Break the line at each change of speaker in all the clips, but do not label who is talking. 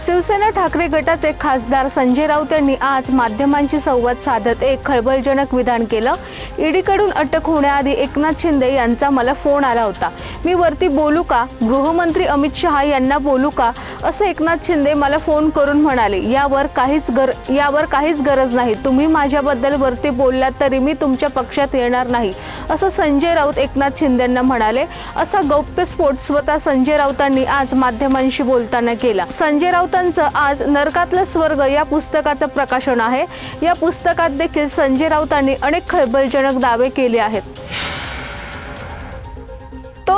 शिवसेना ठाकरे गटाचे खासदार संजय राऊत यांनी आज माध्यमांशी संवाद साधत एक खळबळजनक विधान केलं. ईडीकडून अटक होण्याआधी एकनाथ शिंदे यांचा मला फोन आला होता. मी वरती बोलू का? गृहमंत्री अमित शहा यांना बोलू का? असं एकनाथ शिंदे मला फोन करून म्हणाले यावर काहीच गर यावर काहीच गरज नाही. तुम्ही माझ्याबद्दल वरती बोललात तरी मी तुमच्या पक्षात येणार नाही. असं संजय राऊत एकनाथ शिंदेंना म्हणाले. असा गौप्यस्फोट स्वतः संजय राऊतांनी आज माध्यमांशी बोलताना केला. संजय राऊत राऊतांचं आज नरकातलं स्वर्ग या पुस्तकाचं प्रकाशन आहे. या पुस्तकात देखील संजय राऊतांनी अनेक खळबळजनक दावे केले आहेत.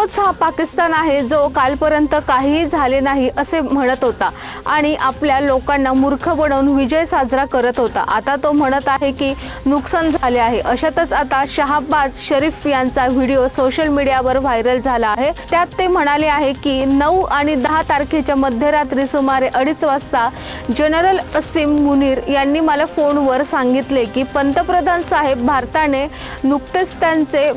तोच हा पाकिस्तान आहे जो कालपर्यंत काहीही झाले नाही असे म्हणत होता. आणि आपल्या लोकांना मूर्ख बनवून विजय साजरा करत होता. आता तो म्हणत आहे की नुकसान झाले आहे. अशातच आता शहाबाज शरीफ यांचा व्हिडिओ सोशल मीडियावर व्हायरल झाला आहे. त्यात ते म्हणाले आहे की नऊ आणि दहा तारखेच्या मध्यरात्री सुमारे अडीच वाजता जनरल असीम मुनीर यांनी मला फोनवर सांगितले की पंतप्रधान साहेब भारताने नुकतेच त्यांचे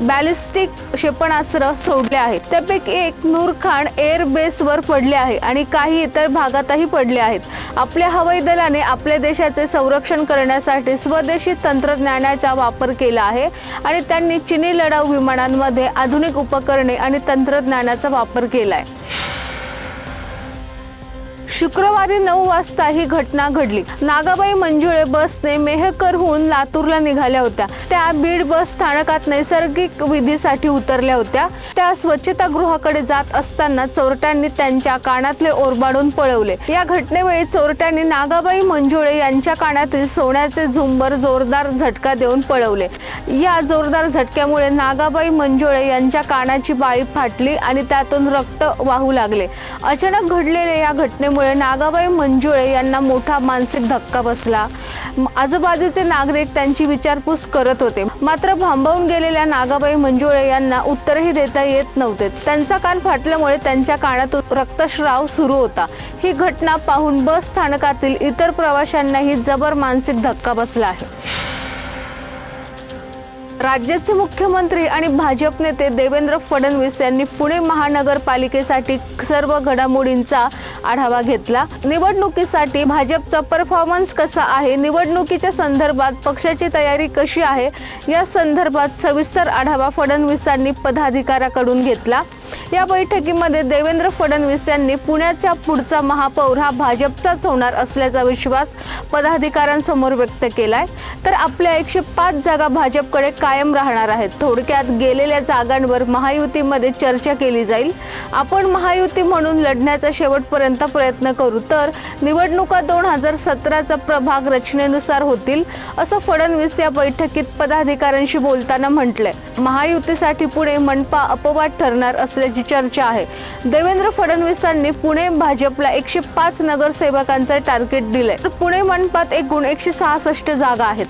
बॅलिस्टिक क्षेपणास्त्र सोडले आहेत. त्यापैकी एक नूरखान एअर बेसवर पडले आहे आणि काही इतर भागातही पडले आहेत. आपल्या हवाई दलाने आपल्या देशाचे संरक्षण करण्यासाठी स्वदेशी तंत्रज्ञानाचा वापर केला आहे आणि त्यांनी चिनी लढाऊ विमानांमध्ये आधुनिक उपकरणे आणि तंत्रज्ञानाचा वापर केला आहे शुक्रवारी नऊ वाजता ही घटना घडली. नागाबाई मंजुळे बसने मेहकरहून लातूरला निघाल्या होत्या. त्या बीड बस स्थानकात नैसर्गिक विधीसाठी उतरल्या होत्या. त्या स्वच्छतागृहाकडे जात असताना चोरट्यांनी त्यांच्या कानातले ओरबाडून पळवले. या घटनेवेळी चोरट्यांनी नागाबाई मंजुळे यांच्या कानातील सोन्याचे झुंबर जोरदार झटका देऊन पळवले. या जोरदार झटक्यामुळे नागाबाई मंजुळे यांच्या कानाची बाळी फाटली आणि त्यातून रक्त वाहू लागले. अचानक घडलेल्या या घटनेमुळे नागाबाई मंजुळे यांना मोठा मानसिक धक्का बसला. आजूबाजूचे नागरिक त्यांची विचारपूस करत होते. मात्र भांबवून गेलेल्या नागाबाई मंजुळे यांना उत्तरही देता येत नव्हते. त्यांचा कान फाटल्यामुळे त्यांच्या कानातून रक्तस्राव सुरू होता. ही घटना पाहून बस स्थानकातील इतर प्रवाशांनाही जबर मानसिक धक्का बसला आहे. राज्याचे मुख्यमंत्री आणि भाजप नेते देवेंद्र फडणवीस यांनी पुणे महानगरपालिकेसाठी सर्व घडामोडींचा आढावा घेतला. निवडणुकीसाठी भाजपचा परफॉर्मन्स कसा आहे? निवडणुकीच्या संदर्भात पक्षाची तयारी कशी आहे? या संदर्भात सविस्तर आढावा फडणवीसांनी पदाधिकाऱ्याकडून घेतला. या बैठकीमध्ये देवेंद्र फडणवीस यांनी पुण्याच्या पुढचा महापौर हा भाजपचाच होणार असल्याचा विश्वास पदाधिकाऱ्यांसमोर व्यक्त केलाय. तर आपल्या एकशे पाच जागा भाजपकडे कायम राहणार आहेत. थोडक्यात गेलेल्या जागांवर महायुतीमध्ये चर्चा केली जाईल. आपण महायुती म्हणून लढण्याचा शेवटपर्यंत प्रयत्न करू तर निवडणुका दोन हजार सतराचा प्रभाग रचनेनुसार होतील असं फडणवीस या बैठकीत पदाधिकाऱ्यांशी बोलताना म्हटलंय. महायुतीसाठी पुढे मनपा अपवाद ठरणार असं असल्याची चर्चा आहे. देवेंद्र फडणवीसांनी पुणे भाजपला एकशे पाच नगरसेवकांचं टार्गेट दिलंय तर पुणे मनपात एकूण एकशे सहासष्ट जागा आहेत.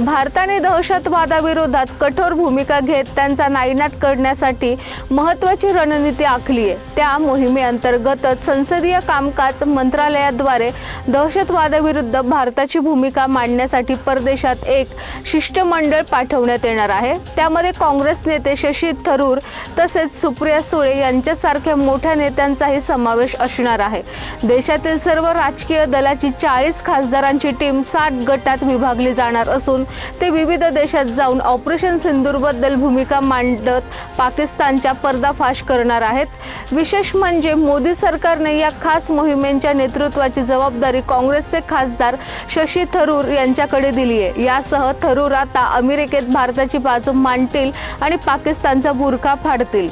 भारताने दहशतवादाविरोधात कठोर भूमिका घेत त्यांचा नायनाट करण्यासाठी महत्वाची रणनीती आखली आहे. त्या मोहिमेअंतर्गतच संसदीय कामकाज मंत्रालयाद्वारे दहशतवादाविरुद्ध भारताची भूमिका मांडण्यासाठी परदेशात एक शिष्टमंडळ पाठवण्यात येणार आहे. त्यामध्ये काँग्रेस नेते शशी थरूर तसेच सुप्रिया सुळे यांच्यासारख्या मोठ्या नेत्यांचाही समावेश असणार आहे. देशातील सर्व राजकीय दलाची चाळीस खासदारांची टीम सात गटात विभागली जाणार असून ते विविध देशात जाऊन ऑपरेशन सिंदूरबद्दल भूमिका मांडत पाकिस्तानच्या पर्दाफाश करणार आहेत. विशेष म्हणजे मोदी सरकारने या खास मोहिमेच्या नेतृत्वाची जबाबदारी काँग्रेसचे खासदार शशी थरूर यांच्याकडे दिली आहे. यासह थरूर आता अमेरिकेत भारताची बाजू मांडतील आणि पाकिस्तानचा बुरखा फाडतील.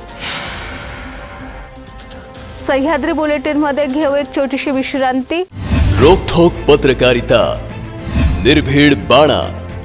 सह्याद्री बुलेटिनमध्ये घेऊ एक छोटीशी विश्रांती.
रोखोक पत्रकारिता. निर्भीड बाणा.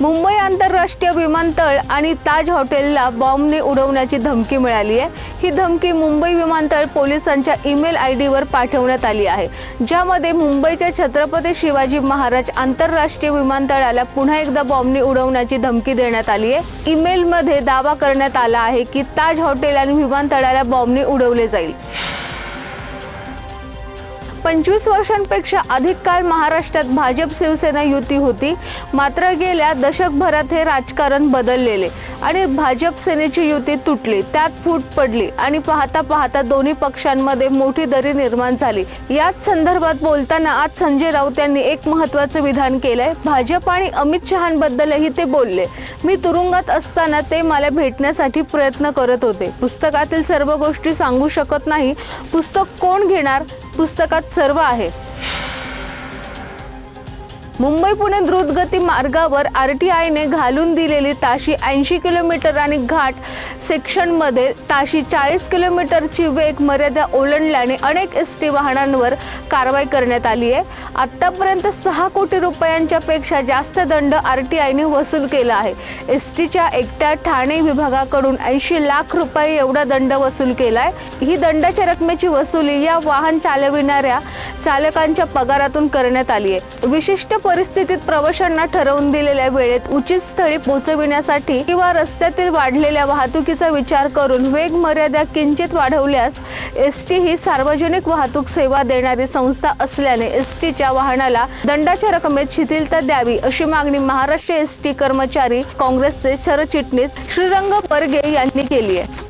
मुंबई आंतरराष्ट्रीय विमानतळ आणि ताज हॉटेलला बॉम्बने उडवण्याची धमकी मिळाली आहे. ही धमकी मुंबई विमानतळ पोलिसांच्या ईमेल आय डीवर पाठवण्यात आली आहे. ज्यामध्ये मुंबईच्या छत्रपती शिवाजी महाराज आंतरराष्ट्रीय विमानतळाला पुन्हा एकदा बॉम्बने उडवण्याची धमकी देण्यात आली आहे. ईमेलमध्ये दावा करण्यात आला आहे की ताज हॉटेल आणि विमानतळाला बॉम्बने उडवले जाईल. पंचवीस वर्षांपेक्षा अधिक काळ महाराष्ट्रात भाजप शिवसेना युती होती. मात्र गेल्या दशकभरात हे राजकारण बदललेले आणि भाजप सेनेची युती तुटली. त्यात फूट पडली आणि पाहता पाहता दोन्ही पक्षांमध्ये मोठी दरी निर्माण झाली. याच संदर्भात बोलताना आज संजय राऊत यांनी एक महत्वाचं विधान केलंय. भाजप आणि अमित शहांबद्दलही ते बोलले. मी तुरुंगात असताना ते मला भेटण्यासाठी प्रयत्न करत होते. पुस्तकातील सर्व गोष्टी सांगू शकत नाही. पुस्तक कोण घेणार? पुस्तकात सर्व आहे. मुंबई पुणे द्रुतगती मार्गावर आर टी आयने घालून दिलेली ताशी ऐंशी किलोमीटर आणि घाट सेक्शनमध्ये ताशी चाळीस किलोमीटरची वेग मर्यादा ओलांडल्याने अनेक एस टी वाहनांवर कारवाई करण्यात आली आहे. आत्तापर्यंत सहा कोटी रुपयांच्या पेक्षा जास्त दंड आर टी आयने वसूल केला आहे. एस टीच्या एकट्या ठाणे विभागाकडून ऐंशी लाख रुपये एवढा दंड वसूल केला आहे ही दंडाच्या रकमेची वसुली या वाहन चालविणाऱ्या चालकांच्या पगारातून करण्यात आली आहे. विशिष्ट परिस्थितीत प्रवाशांना ठरवून दिलेल्या वेळेत उचित स्थळी पोहोचविण्यासाठी किंवा रस्त्यातील वाढलेल्या वाहतुकीचा विचार करून वेग मर्यादा किंचित वाढवल्यास एस टी ही सार्वजनिक वाहतूक सेवा देणारी संस्था असल्याने एस टीच्या वाहनाला दंडाच्या रकमेत शिथिलता द्यावी अशी मागणी महाराष्ट्र एस टी कर्मचारी काँग्रेसचे सरचिटणीस श्रीरंग परगे यांनी केली आहे.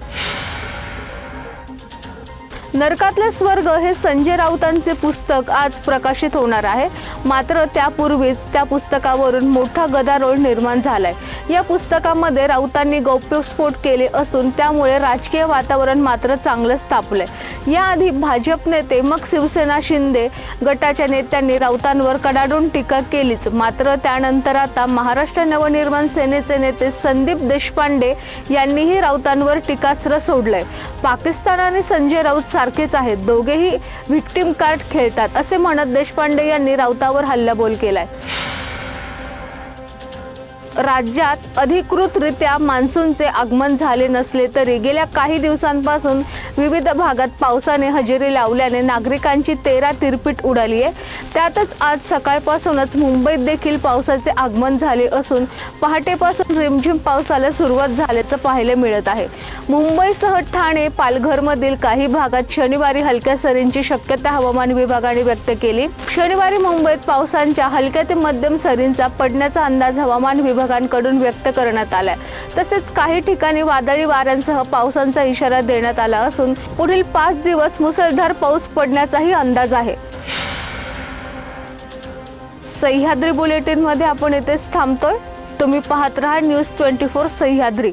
नरकातले स्वर्ग हे संजय राऊतांचे पुस्तक आज प्रकाशित होणार आहे. मात्र त्यापूर्वीच त्या पुस्तकावरून मोठा गदारोळ निर्माण झालाय. या पुस्तकामध्ये राऊतांनी गौप्यस्फोट केले असून त्यामुळे राजकीय वातावरण मात्र चांगलंच तापलंय. याआधी भाजप नेते मग शिवसेना शिंदे गटाच्या नेत्यांनी राऊतांवर कडाडून टीका केलीच. मात्र त्यानंतर आता महाराष्ट्र नवनिर्माण सेनेचे नेते संदीप देशपांडे यांनीही राऊतांवर टीकास्त्र सोडलंय. पाकिस्तान आणि संजय राऊत सारखेच आहेत. दोघेही व्हिक्टीम कार्ड खेळतात असे म्हणत देशपांडे यांनी राऊतावर हल्लाबोल केलाय. राज्यात अधिकृतरित्या मान्सूनचे आगमन झाले नसले तरी गेल्या काही दिवसांपासून विविध भागात पावसाने हजेरी लावल्याने नागरिकांची तेरा तिरपीट उडाली आहे. त्यातच आज सकाळपासूनच मुंबईत देखील पावसाचे आगमन झाले असून पहाटेपासून रिमझिम पावसाला सुरुवात झाल्याचं पाहायला मिळत आहे. मुंबईसह ठाणे पालघरमधील काही भागात शनिवारी हलक्या सरींची शक्यता हवामान विभागाने व्यक्त केली. शनिवारी मुंबईत पावसांच्या हलक्या ते मध्यम सरींचा पडण्याचा अंदाज हवामान विभाग विभागांकडून व्यक्त करण्यात आलाय. तसेच काही ठिकाणी वादळी वाऱ्यांसह पावसांचा इशारा देण्यात आला असून पुढील पाच दिवस मुसळधार पाऊस पडण्याचाही अंदाज आहे. सह्याद्री बुलेटिनमध्ये आपण इथेच थांबतोय. तुम्ही पाहत राहा न्यूज ट्वेंटी फोर सह्याद्री.